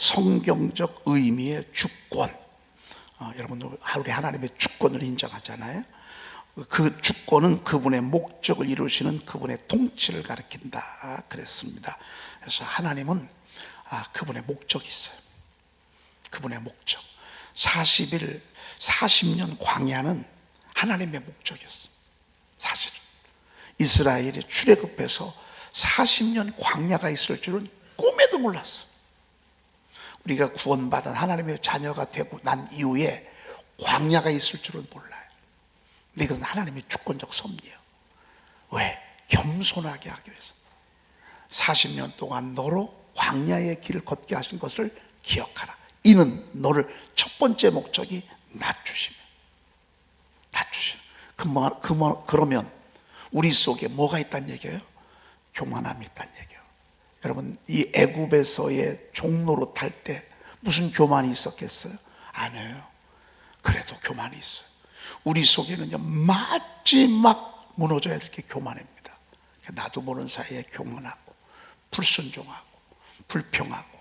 성경적 의미의 주권. 어, 여러분 우리 하나님의 주권을 인정하잖아요. 그 주권은 그분의 목적을 이루시는 그분의 통치를 가리킨다 그랬습니다. 그래서 하나님은 아, 그분의 목적이 있어요. 그분의 목적. 40일, 40년 광야는 하나님의 목적이었어. 사실 이스라엘이 출애굽해서 40년 광야가 있을 줄은 꿈에도 몰랐어. 우리가 구원받은 하나님의 자녀가 되고 난 이후에 광야가 있을 줄은 몰라요. 근데 이건 하나님의 주권적 섭리예요. 왜? 겸손하게 하기 위해서. 40년 동안 너로 광야의 길을 걷게 하신 것을 기억하라. 이는 너를 첫 번째 목적이 낮추시면. 낮추시면. 그만, 그만, 그러면 우리 속에 뭐가 있다는 얘기예요? 교만함이 있다는 얘기예요. 여러분, 이 애굽에서의 종로로 탈 때 무슨 교만이 있었겠어요? 아니에요. 그래도 교만이 있어요. 우리 속에는요, 마지막 무너져야 될 게 교만입니다. 나도 모르는 사이에 교만하고, 불순종하고, 불평하고.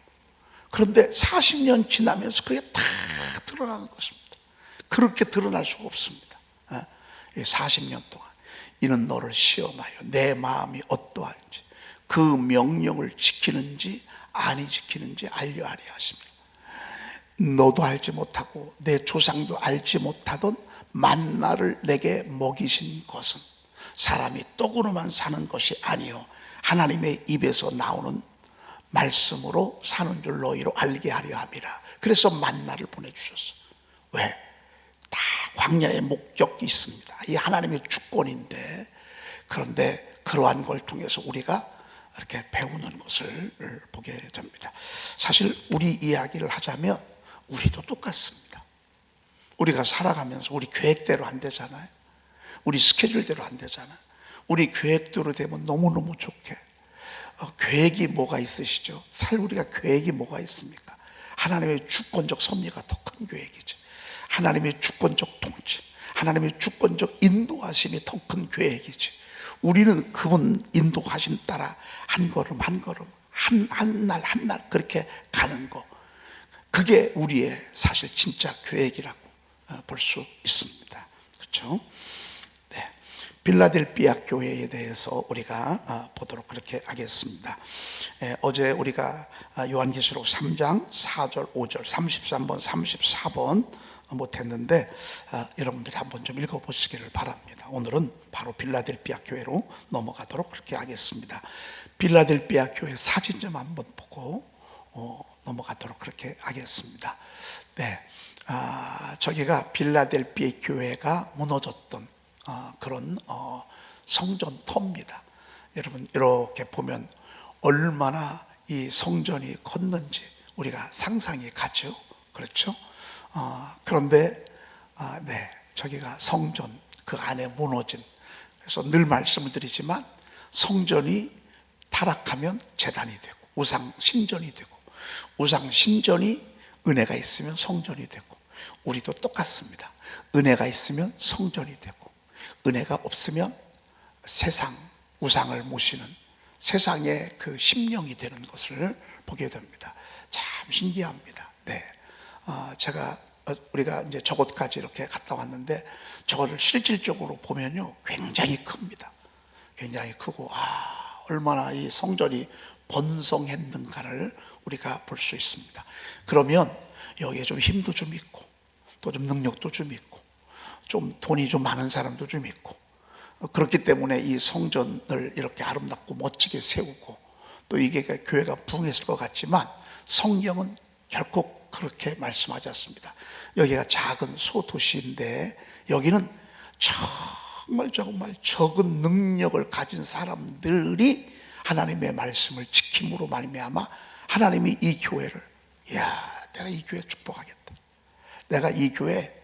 그런데 40년 지나면서 그게 다 드러나는 것입니다. 그렇게 드러날 수가 없습니다. 40년 동안. 이는 너를 시험하여 내 마음이 어떠한지 그 명령을 지키는지 아니 지키는지 알려 하려 하십니다. 너도 알지 못하고 내 조상도 알지 못하던 만나를 내게 먹이신 것은 사람이 떡으로만 사는 것이 아니요 하나님의 입에서 나오는 말씀으로 사는 줄 너희로 알게 하려 함이라. 그래서 만나를 보내주셨어. 왜? 다 광야의 목적이 있습니다. 이 하나님의 주권인데 그런데 그러한 걸 통해서 우리가 이렇게 배우는 것을 보게 됩니다. 사실 우리 이야기를 하자면 우리도 똑같습니다. 우리가 살아가면서 우리 계획대로 안 되잖아요. 우리 스케줄대로 안 되잖아요. 우리 계획대로 되면 너무너무 좋게. 어, 계획이 뭐가 있으시죠? 살 우리가 계획이 뭐가 있습니까? 하나님의 주권적 섭리가 더 큰 계획이죠. 하나님의 주권적 통치, 하나님의 주권적 인도하심이 더 큰 계획이지. 우리는 그분 인도하심 따라 한 걸음 한 걸음 한 한 날 한 날 그렇게 가는 거. 그게 우리의 사실 진짜 계획이라고 어, 볼수 있습니다. 그렇죠? 네. 빌라델비아 교회에 대해서 우리가 어, 보도록 그렇게 하겠습니다. 예, 어제 우리가 아, 요한계시록 3장 4절, 5절, 33번, 34번 못했는데 아, 여러분들이 한번 좀 읽어보시기를 바랍니다. 오늘은 바로 빌라델비아 교회로 넘어가도록 그렇게 하겠습니다. 빌라델비아 교회 사진 좀 한번 보고 어, 넘어가도록 그렇게 하겠습니다. 네, 아, 저기가 빌라델비아 교회가 무너졌던 어, 그런 어, 성전터입니다. 여러분 이렇게 보면 얼마나 이 성전이 컸는지 우리가 상상이 가죠. 그렇죠? 어, 그런데 아, 네 저기가 성전 그 안에 무너진 그래서 늘 말씀을 드리지만 성전이 타락하면 재단이 되고 우상 신전이 되고 우상 신전이 은혜가 있으면 성전이 되고 우리도 똑같습니다. 은혜가 있으면 성전이 되고 은혜가 없으면 세상 우상을 모시는 세상의 그 심령이 되는 것을 보게 됩니다. 참 신기합니다. 네. 어, 제가 어, 우리가 이제 저곳까지 이렇게 갔다 왔는데 저거를 실질적으로 보면요 굉장히 큽니다. 굉장히 크고 아 얼마나 이 성전이 번성했는가를 우리가 볼 수 있습니다. 그러면 여기에 좀 힘도 좀 있고 또 좀 능력도 좀 있고 좀 돈이 좀 많은 사람도 좀 있고 그렇기 때문에 이 성전을 이렇게 아름답고 멋지게 세우고 또 이게 교회가 부흥했을 것 같지만 성경은 결코 그렇게 말씀하지 않습니다. 여기가 작은 소도시인데 여기는 정말 정말 적은 능력을 가진 사람들이 하나님의 말씀을 지킴으로 말미암아 하나님이 이 교회를 야 내가 이 교회 축복하겠다. 내가 이 교회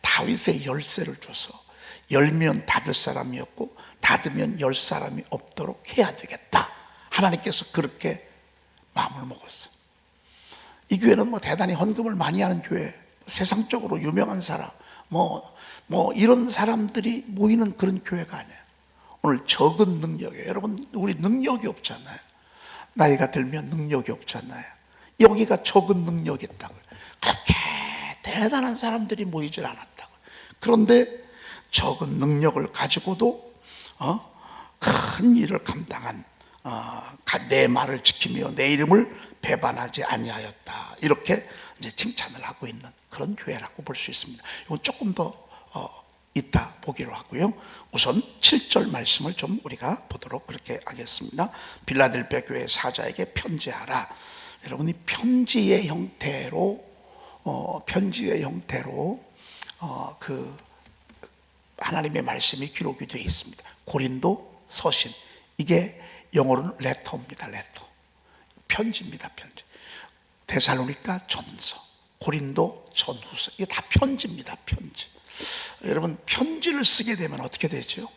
다윗의 열쇠를 줘서 열면 닫을 사람이었고 닫으면 열 사람이 없도록 해야 되겠다. 하나님께서 그렇게 마음을 먹었어. 이 교회는 뭐 대단히 헌금을 많이 하는 교회, 세상적으로 유명한 사람, 뭐, 뭐 이런 사람들이 모이는 그런 교회가 아니에요. 오늘 적은 능력이에요. 여러분, 우리 능력이 없잖아요. 나이가 들면 능력이 없잖아요. 여기가 적은 능력이 있다고. 그렇게 대단한 사람들이 모이질 않았다고. 그런데 적은 능력을 가지고도 어? 큰 일을 감당한 내 말을 지키며 내 이름을 배반하지 아니하였다. 이렇게 이제 칭찬을 하고 있는 그런 교회라고 볼 수 있습니다. 이건 조금 더 어, 이따 보기로 하고요. 우선 7절 말씀을 좀 우리가 보도록 그렇게 하겠습니다. 빌라델베 교회 사자에게 편지하라. 여러분 이 편지의 형태로 어, 편지의 형태로 어, 그 하나님의 말씀이 기록이 되어 있습니다. 고린도 서신 이게 영어로는 레터입니다. 레터 편지입니다. 편지 데살로니가 전서 고린도 전후서 이게 다 편지입니다. 편지 여러분 편지를 쓰게 되면 어떻게 되죠?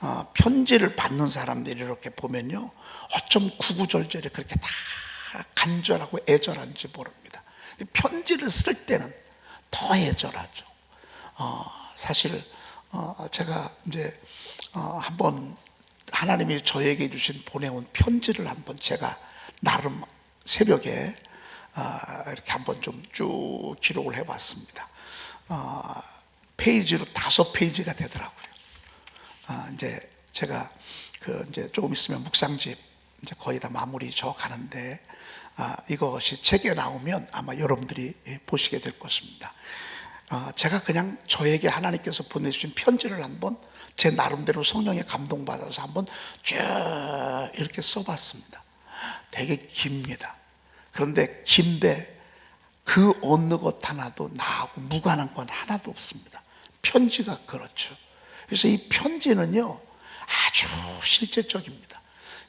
어, 편지를 받는 사람들이 이렇게 보면요 어쩜 구구절절에 그렇게 다 간절하고 애절한지 모릅니다. 편지를 쓸 때는 더 애절하죠. 어, 사실 어, 제가 이제 어, 한번 하나님이 저에게 주신 보내온 편지를 한번 제가 나름 새벽에 어, 이렇게 한번 좀 쭉 기록을 해봤습니다. 어, 페이지로 다섯 페이지가 되더라고요. 아, 이제 제가 그 이제 조금 있으면 묵상집 이제 거의 다 마무리 져 가는데 아, 이것이 책에 나오면 아마 여러분들이 예, 보시게 될 것입니다. 아, 제가 그냥 저에게 하나님께서 보내주신 편지를 한번 제 나름대로 성령에 감동받아서 한번 쭉 이렇게 써봤습니다. 되게 깁니다. 그런데 긴데 그 어느 것 하나도 나하고 무관한 건 하나도 없습니다. 편지가 그렇죠. 그래서 이 편지는요, 아주 실제적입니다.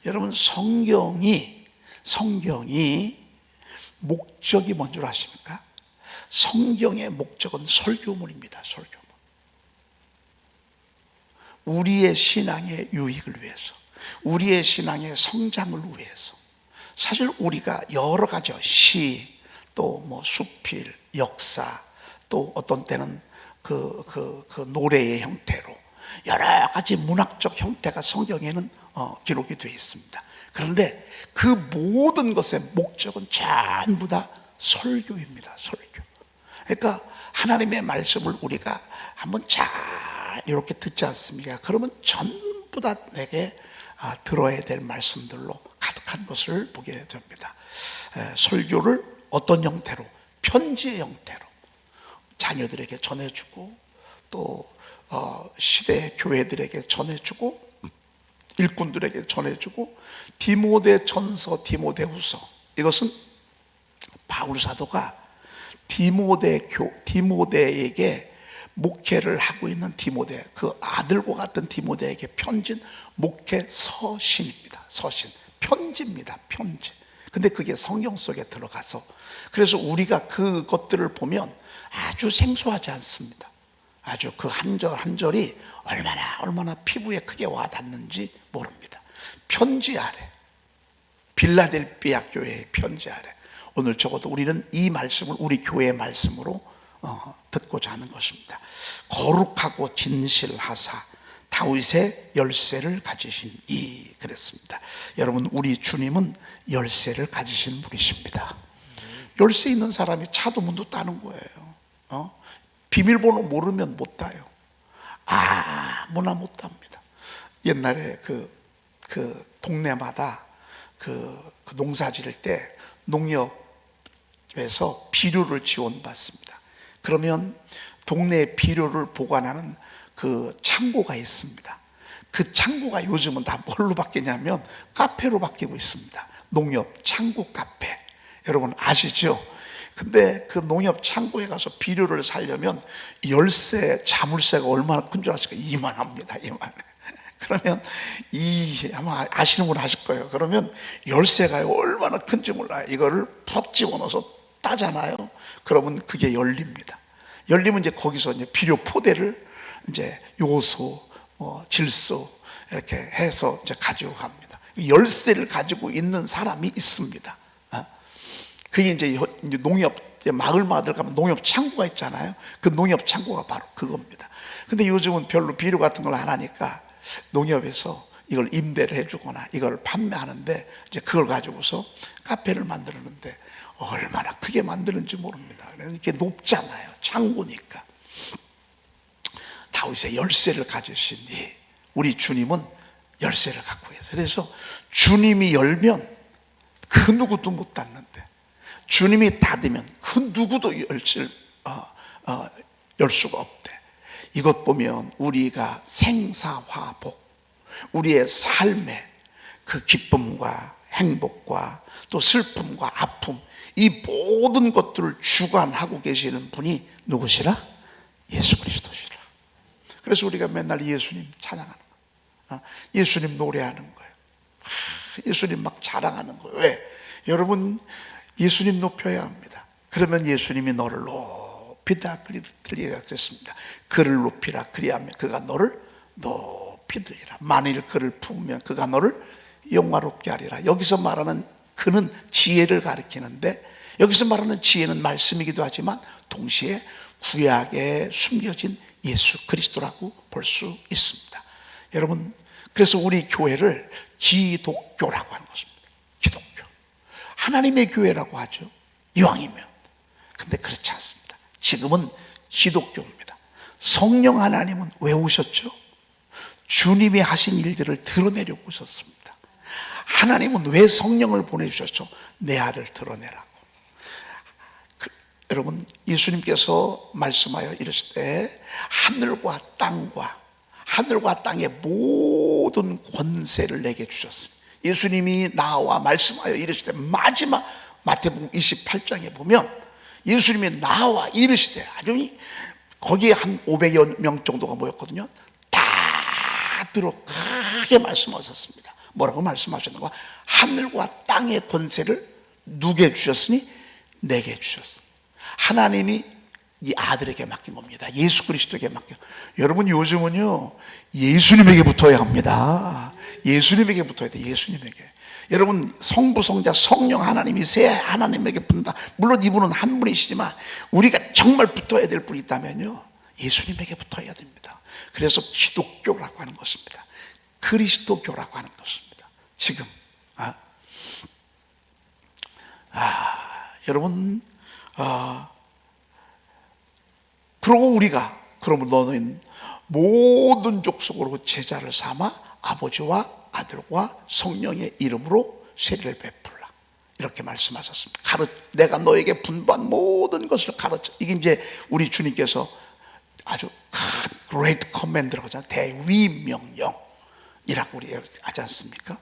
여러분, 성경이, 성경이 목적이 뭔 줄 아십니까? 성경의 목적은 설교문입니다, 설교문. 우리의 신앙의 유익을 위해서, 우리의 신앙의 성장을 위해서. 사실 우리가 여러 가지 시, 또 뭐 수필, 역사, 또 어떤 때는 그, 그, 그 노래의 형태로 여러 가지 문학적 형태가 성경에는 어, 기록이 되어 있습니다. 그런데 그 모든 것의 목적은 전부 다 설교입니다. 설교. 그러니까 하나님의 말씀을 우리가 한번 잘 이렇게 듣지 않습니까? 그러면 전부 다 내게 아, 들어야 될 말씀들로 가득한 것을 보게 됩니다. 에, 설교를 어떤 형태로? 편지의 형태로 자녀들에게 전해주고 또 어, 시대 교회들에게 전해주고 일꾼들에게 전해주고 디모데 전서 디모데 후서 이것은 바울 사도가 디모데 교 디모데에게 목회를 하고 있는 디모데 그 아들과 같은 디모데에게 편진 목회 서신입니다. 서신 편지입니다. 편지. 근데 그게 성경 속에 들어가서 그래서 우리가 그것들을 보면 아주 생소하지 않습니다. 아주 그 한 절 한 절이 얼마나 얼마나 피부에 크게 와닿는지 모릅니다. 편지 아래 빌라델비아 교회의 편지 아래 오늘 적어도 우리는 이 말씀을 우리 교회의 말씀으로 어, 듣고자 하는 것입니다. 거룩하고 진실하사 다윗의 열쇠를 가지신 이 그랬습니다. 여러분 우리 주님은 열쇠를 가지신 분이십니다. 열쇠 있는 사람이 차도 문도 따는 거예요. 어? 비밀번호 모르면 못 따요. 아무나 못 답니다. 옛날에 그, 그 동네마다 그, 그 농사 지을 때 농협에서 비료를 지원받습니다. 그러면 동네 비료를 보관하는 그 창고가 있습니다. 그 창고가 요즘은 다 뭘로 바뀌냐면 카페로 바뀌고 있습니다. 농협 창고 카페. 여러분 아시죠? 근데 그 농협 창고에 가서 비료를 사려면 열쇠 자물쇠가 얼마나 큰 줄 아십니까? 이만합니다. 이만. 그러면 이 아마 아시는 분 아실 거예요. 그러면 열쇠가 얼마나 큰지 몰라요. 이거를 푹 집어넣어서 따잖아요. 그러면 그게 열립니다. 열리면 이제 거기서 이제 비료 포대를 이제 요소, 뭐 질소 이렇게 해서 이제 가지고 갑니다. 이 열쇠를 가지고 있는 사람이 있습니다. 어? 그게 이제 농협 이제 마을마을 가면 농협 창고가 있잖아요. 그 농협 창고가 바로 그겁니다. 근데 요즘은 별로 비료 같은 걸 안 하니까 농협에서 이걸 임대를 해주거나 이걸 판매하는데 이제 그걸 가지고서 카페를 만들었는데 얼마나 크게 만드는지 모릅니다. 이렇게 높잖아요. 창고니까. 다윗의 열쇠를 가지신 이 우리 주님은 열쇠를 갖고 계세요. 그래서 주님이 열면 그 누구도 못 닫는데 주님이 닫으면 그 누구도 열실 어, 어, 열 수가 없대. 이것 보면 우리가 생사화복 우리의 삶의 그 기쁨과 행복과 또 슬픔과 아픔 이 모든 것들을 주관하고 계시는 분이 누구시라? 예수 그리스도시라. 그래서 우리가 맨날 예수님 찬양하는 거예요. 어, 예수님 노래하는 거예요. 하, 예수님 막 자랑하는 거예요. 왜? 여러분 예수님 높여야 합니다. 그러면 예수님이 너를 높이다 들리라 그랬습니다. 그를 높이라 그리하면 그가 너를 높이 들리라. 만일 그를 품으면 그가 너를 영화롭게 하리라. 여기서 말하는 그는 지혜를 가리키는데 여기서 말하는 지혜는 말씀이기도 하지만 동시에 구약에 숨겨진 예수 그리스도라고 볼 수 있습니다. 여러분, 그래서 우리 교회를 기독교라고 하는 것입니다. 기독교. 하나님의 교회라고 하죠. 이왕이면. 근데 그렇지 않습니다. 지금은 기독교입니다. 성령 하나님은 왜 오셨죠? 주님이 하신 일들을 드러내려고 오셨습니다. 하나님은 왜 성령을 보내주셨죠? 내 아들 드러내라고. 그, 여러분, 예수님께서 말씀하여 이르실 때 하늘과 땅과 하늘과 땅의 모든 권세를 내게 주셨습니다. 예수님이 나와 말씀하여 이르실 때 마지막 마태복음 28장에 보면 예수님이 나와 이르시되 아주 거기에 한 500여 명 정도가 모였거든요. 다 들어 크게 말씀하셨습니다. 뭐라고 말씀하셨는가? 하늘과 땅의 권세를 누게 주셨으니 내게 주셨어. 하나님이 이 아들에게 맡긴 겁니다. 예수 그리스도에게 맡겨. 여러분 요즘은요 예수님에게 붙어야 합니다. 예수님에게 붙어야 돼. 예수님에게. 여러분 성부 성자 성령 하나님이 세 하나님에게 붙는다. 물론 이분은 한 분이시지만 우리가 정말 붙어야 될 분이 있다면요 예수님에게 붙어야 됩니다. 그래서 기독교라고 하는 것입니다. 그리스도교라고 하는 것입니다. 지금 아, 아 여러분 아 그러고 우리가 그러면 너는 모든 족속으로 제자를 삼아 아버지와 아들과 성령의 이름으로 세례를 베풀라. 이렇게 말씀하셨습니다. 가르, 내가 너에게 분반 모든 것을 가르쳐. 이게 이제 우리 주님께서 아주 큰 great command라고 하잖아요. 대위명령. 이라고 우리 하지 않습니까?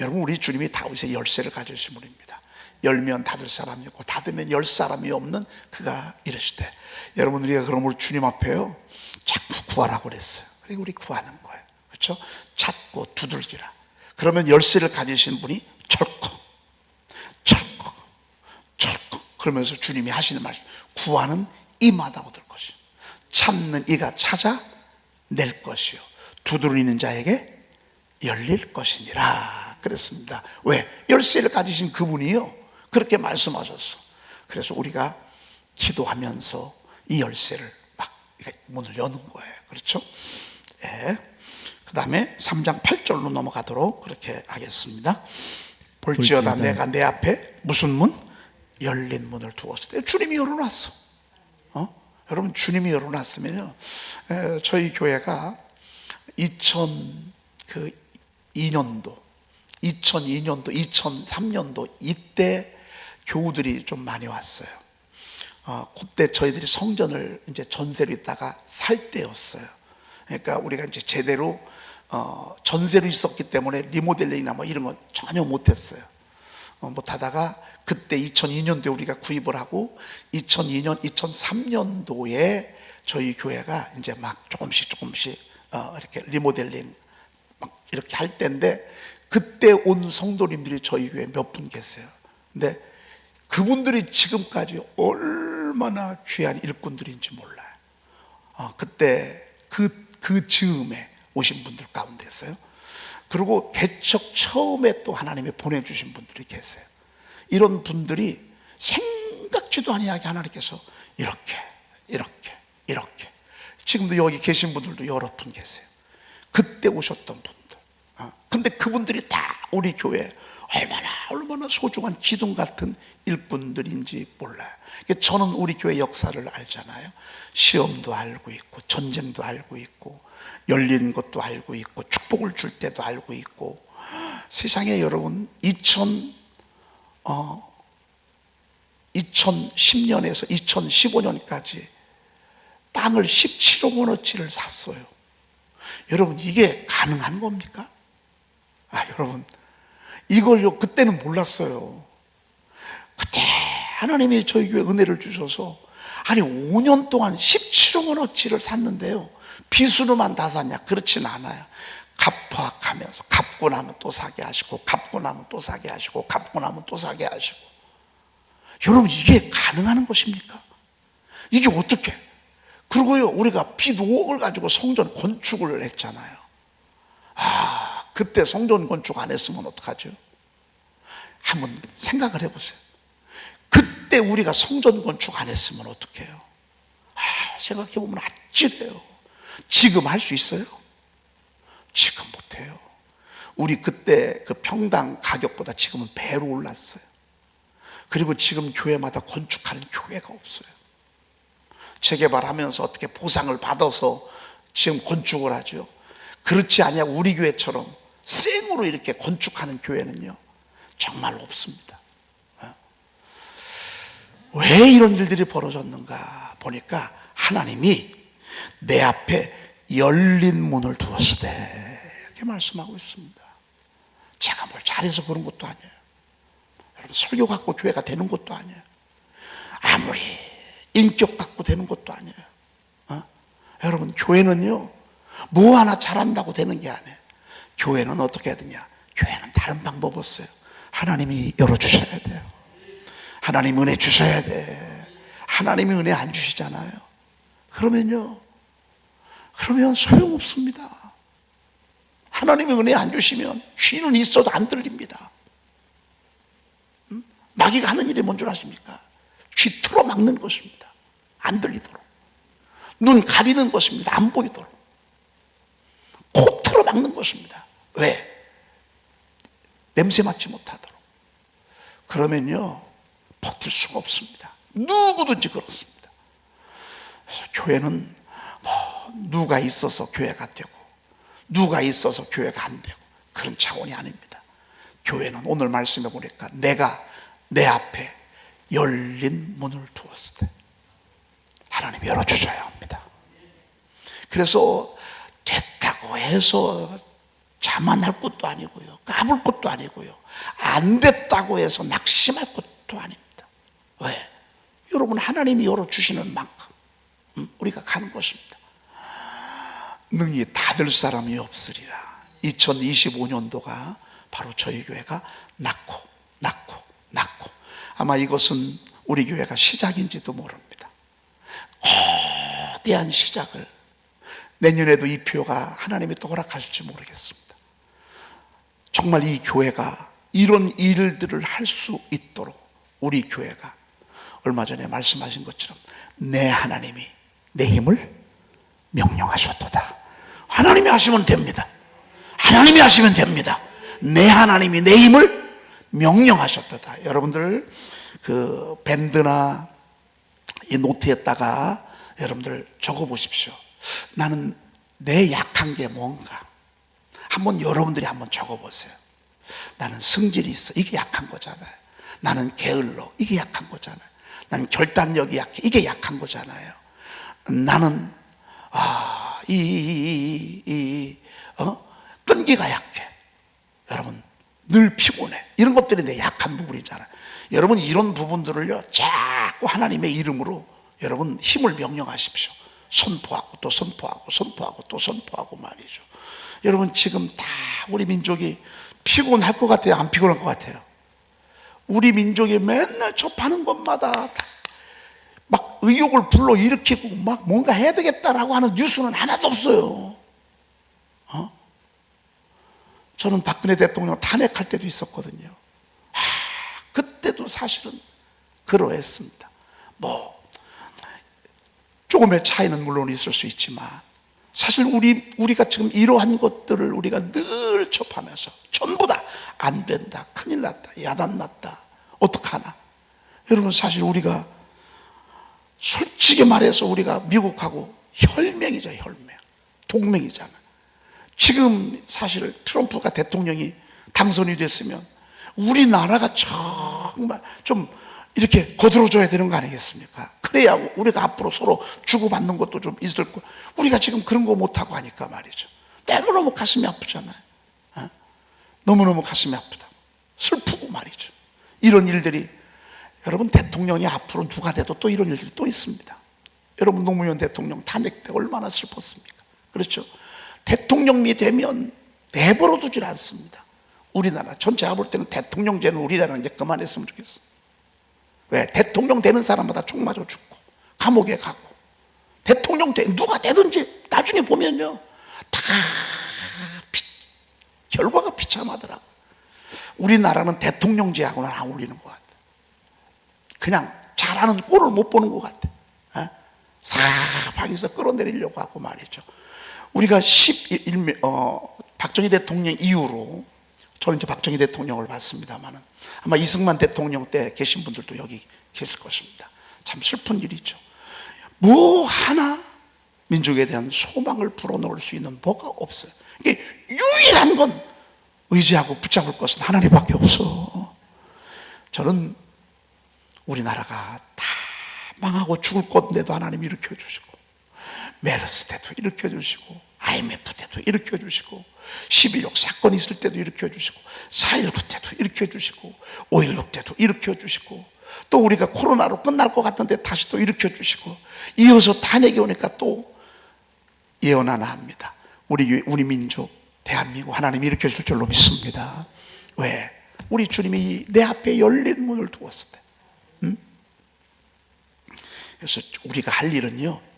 여러분, 우리 주님이 다윗의 열쇠를 가지신 분입니다. 열면 닫을 사람이 없고 닫으면 열 사람이 없는 그가 이러시되 여러분 우리가 그러므로 주님 앞에요 자꾸 구하라고 그랬어요 그리고 우리 구하는 거예요 그렇죠? 찾고 두들기라 그러면 열쇠를 가지신 분이 철컥 철컥 철컥 그러면서 주님이 하시는 말씀 구하는 이마다 얻을 것이 찾는 이가 찾아 낼 것이요 두드리는 자에게 열릴 것이니라 그랬습니다 왜? 열쇠를 가지신 그분이요 그렇게 말씀하셨어. 그래서 우리가 기도하면서 이 열쇠를 막 문을 여는 거예요. 그렇죠? 예. 그 다음에 3장 8절로 넘어가도록 그렇게 하겠습니다. 볼지어다 볼지어다. 내가 내 앞에 무슨 문? 열린 문을 두었을 때 주님이 열어놨어. 어? 여러분 주님이 열어놨으면요. 에, 저희 교회가 2002년도, 2002년도, 2003년도 이때 교우들이 좀 많이 왔어요. 어, 그때 저희들이 성전을 이제 전세로 있다가 살 때였어요. 그러니까 우리가 이제 제대로 어, 전세로 있었기 때문에 리모델링이나 뭐 이런 건 전혀 못했어요. 어, 못하다가 그때 2002년도에 우리가 구입을 하고 2002년, 2003년도에 저희 교회가 이제 막 조금씩 조금씩 어, 이렇게 리모델링 막 이렇게 할 때인데 그때 온 성도님들이 저희 교회 몇 분 계세요. 근데 그분들이 지금까지 얼마나 귀한 일꾼들인지 몰라요. 어, 그때 그, 그 즈음에 오신 분들 가운데서요. 그리고 개척 처음에 또 하나님이 보내주신 분들이 계세요. 이런 분들이 생각지도 아니하게 하나님께서 이렇게, 이렇게, 이렇게. 지금도 여기 계신 분들도 여러 분 계세요. 그때 오셨던 분들. 어, 근데 그분들이 다 우리 교회 얼마나 얼마나 소중한 기둥 같은 일꾼들인지 몰라요. 저는 우리 교회 역사를 알잖아요. 시험도 알고 있고 전쟁도 알고 있고 열린 것도 알고 있고 축복을 줄 때도 알고 있고 세상에 여러분 2000 어, 2010년에서 2015년까지 땅을 17억 원어치를 샀어요. 여러분 이게 가능한 겁니까? 아 여러분 이걸요 그때는 몰랐어요. 그때 하나님이 저희 교회 은혜를 주셔서 아니 5년 동안 17억 원어치를 샀는데요. 빚으로만 다 샀냐? 그렇진 않아요. 갚아가면서 갚고 나면 또 사게 하시고 갚고 나면 또 사게 하시고 갚고 나면 또 사게 하시고 여러분 이게 가능한 것입니까? 이게 어떻게? 그리고요 우리가 빚 5억을 가지고 성전 건축을 했잖아요. 아 그때 성전 건축 안 했으면 어떡하죠? 한번 생각을 해보세요. 그때 우리가 성전 건축 안 했으면 어떡해요? 아, 생각해보면 아찔해요. 지금 할 수 있어요? 지금 못해요. 우리 그때 그 평당 가격보다 지금은 배로 올랐어요. 그리고 지금 교회마다 건축하는 교회가 없어요. 재개발하면서 어떻게 보상을 받아서 지금 건축을 하죠. 그렇지 않냐 우리 교회처럼 생으로 이렇게 건축하는 교회는요 정말 없습니다. 어? 왜 이런 일들이 벌어졌는가 보니까 하나님이 내 앞에 열린 문을 두었으되 이렇게 말씀하고 있습니다. 제가 뭘 잘해서 그런 것도 아니에요. 여러분 설교 갖고 교회가 되는 것도 아니에요. 아무리 인격 갖고 되는 것도 아니에요. 어? 여러분 교회는요 뭐 하나 잘한다고 되는 게 아니에요. 교회는 어떻게 해야 되냐? 교회는 다른 방법 없어요. 하나님이 열어주셔야 돼요. 하나님 은혜 주셔야 돼. 하나님이 은혜 안 주시잖아요. 그러면요, 그러면 소용없습니다. 하나님이 은혜 안 주시면 귀는 있어도 안 들립니다. 음? 마귀가 하는 일이 뭔 줄 아십니까? 귀 틀어 막는 것입니다. 안 들리도록. 눈 가리는 것입니다. 안 보이도록. 코 틀어 막는 것입니다. 왜? 냄새 맡지 못하도록. 그러면요, 버틸 수가 없습니다. 누구든지 그렇습니다. 그래서 교회는 뭐, 누가 있어서 교회가 되고, 누가 있어서 교회가 안 되고, 그런 차원이 아닙니다. 교회는 오늘 말씀해 보니까 내가 내 앞에 열린 문을 두었을 때, 하나님 열어주셔야 합니다. 그래서 됐다고 해서 자만할 것도 아니고요. 까불 것도 아니고요. 안 됐다고 해서 낙심할 것도 아닙니다. 왜? 여러분 하나님이 열어주시는 만큼 음, 우리가 가는 것입니다. 능히 닫을 사람이 없으리라. 2025년도가 바로 저희 교회가 낳고 낳고 낳고 아마 이것은 우리 교회가 시작인지도 모릅니다. 거대한 시작을 내년에도 이 표가 하나님이 또 허락하실지 모르겠습니다. 정말 이 교회가 이런 일들을 할 수 있도록 우리 교회가 얼마 전에 말씀하신 것처럼 내 하나님이 내 힘을 명령하셨도다. 하나님이 하시면 됩니다. 하나님이 하시면 됩니다. 내 하나님이 내 힘을 명령하셨도다. 여러분들 그 밴드나 이 노트에다가 여러분들 적어 보십시오. 나는 내 약한 게 뭔가? 한번 여러분들이 한번 적어 보세요. 나는 승질이 있어. 이게 약한 거잖아요. 나는 게을러. 이게 약한 거잖아요. 나는 결단력이 약해. 이게 약한 거잖아요. 나는 아, 이, 이, 이, 이 어? 끈기가 약해. 여러분, 늘 피곤해. 이런 것들이 내 약한 부분이잖아요. 여러분, 이런 부분들을요, 자꾸 하나님의 이름으로 여러분 힘을 명령하십시오. 선포하고 또 선포하고 선포하고 또 선포하고 말이죠. 여러분, 지금 다 우리 민족이 피곤할 것 같아요? 안 피곤할 것 같아요? 우리 민족이 맨날 접하는 것마다 다막 의욕을 불러 일으키고 막 뭔가 해야 되겠다라고 하는 뉴스는 하나도 없어요. 어? 저는 박근혜 대통령 탄핵할 때도 있었거든요. 하, 그때도 사실은 그러했습니다. 뭐 조금의 차이는 물론 있을 수 있지만 사실 우리 우리가 지금 이러한 것들을 우리가 늘 접하면서 전부 다 안 된다, 큰일 났다, 야단 났다, 어떡하나? 여러분 사실 우리가 솔직히 말해서 우리가 미국하고 혈맹이죠, 혈맹. 동맹이잖아. 지금 사실 트럼프가 대통령이 당선이 됐으면 우리나라가 정말 좀 이렇게 거들어줘야 되는 거 아니겠습니까? 그래야 우리가 앞으로 서로 주고받는 것도 좀 있을 거. 우리가 지금 그런 거 못하고 하니까 말이죠. 너무너무 가슴이 아프잖아요. 어? 너무너무 가슴이 아프다. 슬프고 말이죠. 이런 일들이 여러분 대통령이 앞으로 누가 돼도 또 이런 일들이 또 있습니다. 여러분 노무현 대통령 탄핵 때 얼마나 슬펐습니까? 그렇죠. 대통령이 되면 내버려 두질 않습니다. 우리나라 전체가 볼 때는 대통령제는 우리나라는 이제 그만했으면 좋겠어. 왜? 대통령 되는 사람마다 총 맞아 죽고 감옥에 가고 대통령 돼 누가 되든지 나중에 보면요 다 비, 결과가 비참하더라고. 우리나라는 대통령제하고는 안 어울리는 것 같아. 그냥 잘하는 꼴을 못 보는 것 같아. 어? 사방에서 끌어내리려고 하고 말이죠. 우리가 11, 어, 박정희 대통령 이후로 저는 이제 박정희 대통령을 봤습니다만은 아마 이승만 대통령 때 계신 분들도 여기 계실 것입니다. 참 슬픈 일이죠. 뭐 하나 민족에 대한 소망을 불어넣을 수 있는 뭐가 없어요. 이게 유일한 건 의지하고 붙잡을 것은 하나님밖에 없어. 저는 우리나라가 다 망하고 죽을 건데도 하나님 일으켜 주시고 메르스 때도 일으켜 주시고 IMF 때도 일으켜 주시고 12.6 사건 있을 때도 일으켜 주시고 4.19 때도 일으켜 주시고 5.16 때도 일으켜 주시고 또 우리가 코로나로 끝날 것 같은데 다시 또 일으켜 주시고 이어서 탄핵이 오니까 또 예언 하나 합니다. 우리 우리 민족 대한민국 하나님 일으켜 줄 줄로 믿습니다. 왜? 우리 주님이 내 앞에 열린 문을 두었을 때. 음? 그래서 우리가 할 일은요.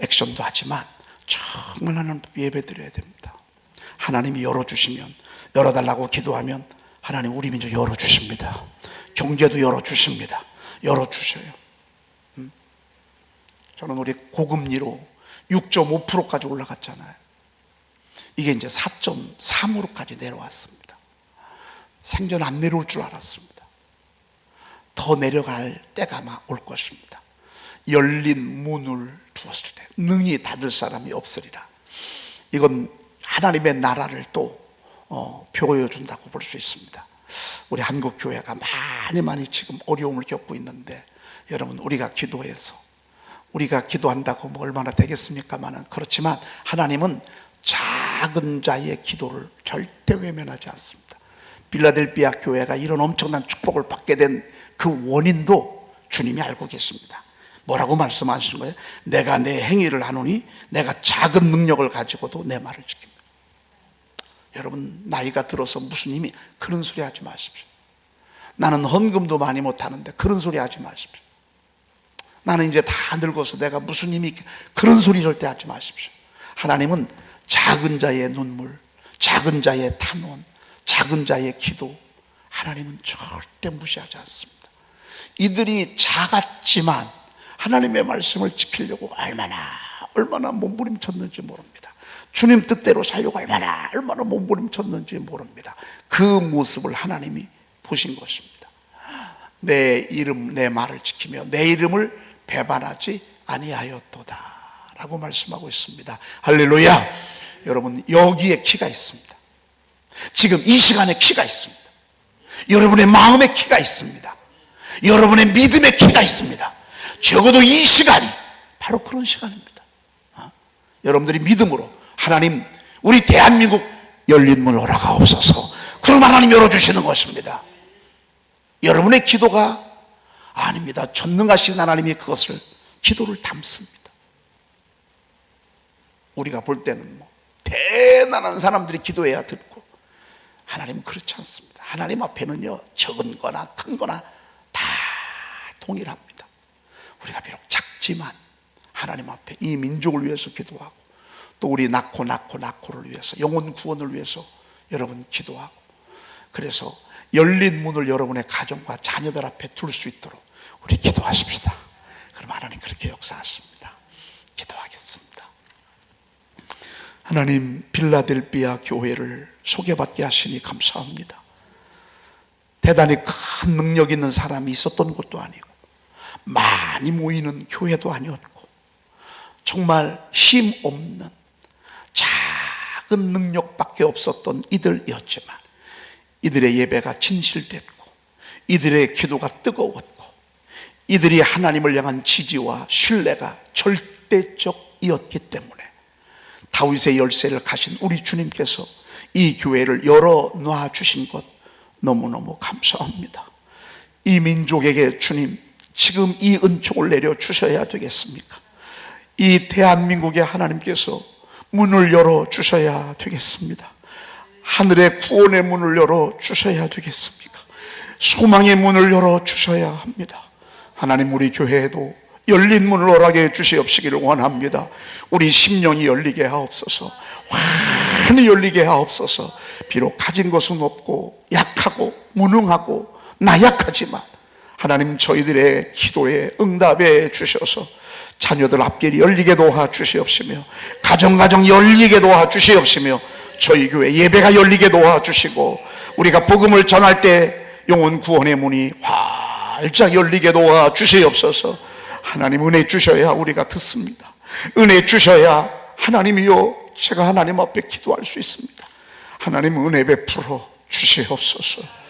액션도 하지만 정말 하나님 예배 드려야 됩니다. 하나님이 열어주시면 열어달라고 기도하면 하나님 우리 민족 열어주십니다. 경제도 열어주십니다. 열어주셔요. 음? 저는 우리 고금리로 6.5%까지 올라갔잖아요. 이게 이제 4.3으로까지 내려왔습니다. 생전 안 내려올 줄 알았습니다. 더 내려갈 때가 아마 올 것입니다. 열린 문을 두었을 때 능히 닫을 사람이 없으리라. 이건 하나님의 나라를 또 어, 보여준다고 볼 수 있습니다. 우리 한국 교회가 많이 많이 지금 어려움을 겪고 있는데 여러분 우리가 기도해서 우리가 기도한다고 뭐 얼마나 되겠습니까만은 그렇지만 하나님은 작은 자의 기도를 절대 외면하지 않습니다. 빌라델비아 교회가 이런 엄청난 축복을 받게 된 그 원인도 주님이 알고 계십니다. 뭐라고 말씀하시는 거예요? 내가 내 행위를 하노니 내가 작은 능력을 가지고도 내 말을 지킵니다. 여러분 나이가 들어서 무슨 힘이 그런 소리 하지 마십시오. 나는 헌금도 많이 못하는데 그런 소리 하지 마십시오. 나는 이제 다 늙어서 내가 무슨 힘이 그런 소리 절대 하지 마십시오. 하나님은 작은 자의 눈물, 작은 자의 탄원, 작은 자의 기도, 하나님은 절대 무시하지 않습니다. 이들이 작았지만 하나님의 말씀을 지키려고 얼마나 얼마나 몸부림쳤는지 모릅니다. 주님 뜻대로 살려고 얼마나 얼마나 몸부림쳤는지 모릅니다. 그 모습을 하나님이 보신 것입니다. 내 이름 내 말을 지키며 내 이름을 배반하지 아니하였도다라고 말씀하고 있습니다. 할렐루야. 여러분 여기에 키가 있습니다. 지금 이 시간에 키가 있습니다. 여러분의 마음의 키가 있습니다. 여러분의 믿음의 키가 있습니다. 적어도 이 시간이 바로 그런 시간입니다. 어? 여러분들이 믿음으로 하나님 우리 대한민국 열린 문 오라가옵소서. 그럼 하나님 열어주시는 것입니다. 여러분의 기도가 아닙니다. 전능하신 하나님이 그것을 기도를 담습니다. 우리가 볼 때는 뭐 대단한 사람들이 기도해야 듣고 하나님 그렇지 않습니다. 하나님 앞에는요 적은 거나 큰 거나 다 동일합니다. 우리가 비록 작지만 하나님 앞에 이 민족을 위해서 기도하고 또 우리 낳고 낳고 낳고를 위해서 영혼 구원을 위해서 여러분 기도하고 그래서 열린 문을 여러분의 가정과 자녀들 앞에 둘 수 있도록 우리 기도하십시다. 그럼 하나님 그렇게 역사하십니다. 기도하겠습니다. 하나님 빌라델비아 교회를 소개받게 하시니 감사합니다. 대단히 큰 능력 있는 사람이 있었던 것도 아니고 많이 모이는 교회도 아니었고 정말 힘 없는 작은 능력밖에 없었던 이들이었지만 이들의 예배가 진실됐고 이들의 기도가 뜨거웠고 이들이 하나님을 향한 지지와 신뢰가 절대적이었기 때문에 다윗의 열쇠를 가신 우리 주님께서 이 교회를 열어 놔 주신 것 너무너무 감사합니다. 이 민족에게 주님 지금 이 은총을 내려 주셔야 되겠습니까? 이 대한민국에 하나님께서 문을 열어 주셔야 되겠습니다. 하늘의 구원의 문을 열어 주셔야 되겠습니까? 소망의 문을 열어 주셔야 합니다. 하나님 우리 교회에도 열린 문을 허락해 주시옵시기를 원합니다. 우리 심령이 열리게 하옵소서. 환히 열리게 하옵소서. 비록 가진 것은 없고 약하고 무능하고 나약하지만 하나님 저희들의 기도에 응답해 주셔서 자녀들 앞길이 열리게 도와 주시옵시며 가정가정 열리게 도와 주시옵시며 저희 교회 예배가 열리게 도와 주시고 우리가 복음을 전할 때 영혼 구원의 문이 활짝 열리게 도와 주시옵소서. 하나님 은혜 주셔야 우리가 듣습니다. 은혜 주셔야 하나님이요 제가 하나님 앞에 기도할 수 있습니다. 하나님 은혜 베풀어 주시옵소서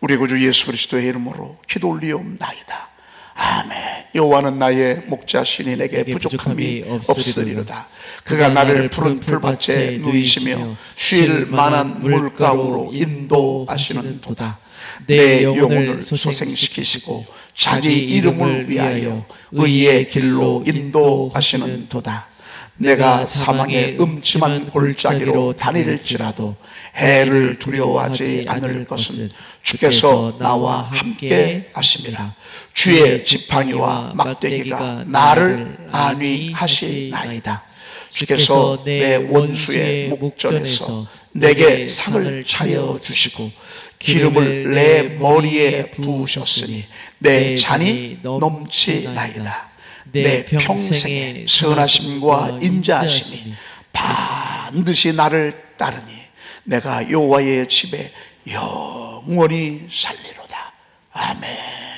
우리 구주 예수 그리스도의 이름으로 기도 올리옵나이다. 아멘. 여호와는 나의 목자시니 내게 부족함이 없으리로다. 그가 나를 푸른 풀밭에 누이시며 쉴 만한 물가로 인도하시는 도다. 내 영혼을 소생시키시고 자기 이름을 위하여 의의 길로 인도하시는 도다. 내가 사망의 음침한 골짜기로 다닐지라도 해를 두려워하지 않을 것은 주께서 나와 함께 하심이라 주의 지팡이와 막대기가 나를 안위하시나이다. 주께서 내 원수의 목전에서 내게 상을 차려 주시고 기름을 내 머리에 부으셨으니 내 잔이 넘치나이다 내 평생의 선하심과 인자하심이 반드시 나를 따르니 내가 여호와의 집에 영원히 살리로다. 아멘.